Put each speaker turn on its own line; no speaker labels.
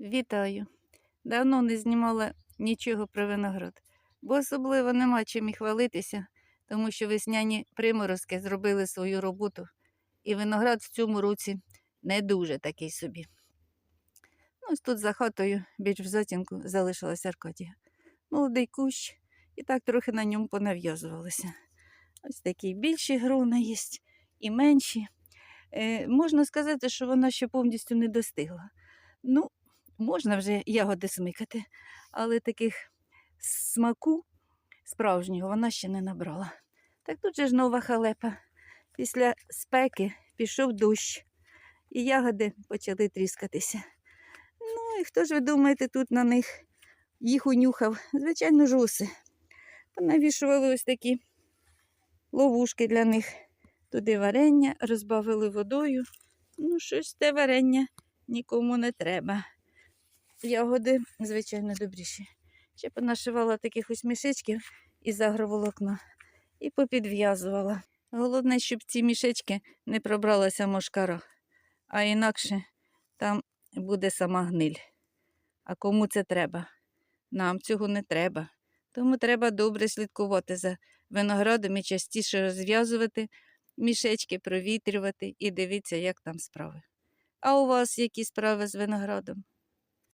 Вітаю. Давно не знімала нічого про виноград, бо особливо нема чим і хвалитися, тому що весняні приморозки зробили свою роботу, і виноград в цьому році не дуже такий собі. Ну, ось тут за хатою, більш в затінку, залишилася Аркадія. Молодий кущ, і так трохи на ньому понав'язувалося. Ось такі більші грона є і менші. Е, можна сказати, що вона ще повністю не достигла. Ну, можна вже ягоди смикати, але таких смаку справжнього вона ще не набрала. Так тут же ж нова халепа. Після спеки пішов дощ, і ягоди почали тріскатися. Ну і хто ж ви думаєте, тут на них їх унюхав? Звичайно, жуси. Понавішували ось такі ловушки для них. Туди варення, розбавили водою. Ну, щось те варення нікому не треба. Ягоди, звичайно, добріші. Ще понашивала таких ось мішечків із агроволокна і попідв'язувала. Головне, щоб ці мішечки не пробралася мошкара, а інакше там буде сама гниль. А кому це треба? Нам цього не треба. Тому треба добре слідкувати за виноградом і частіше розв'язувати мішечки, провітрювати і дивитися, як там справи. А у вас які справи з виноградом?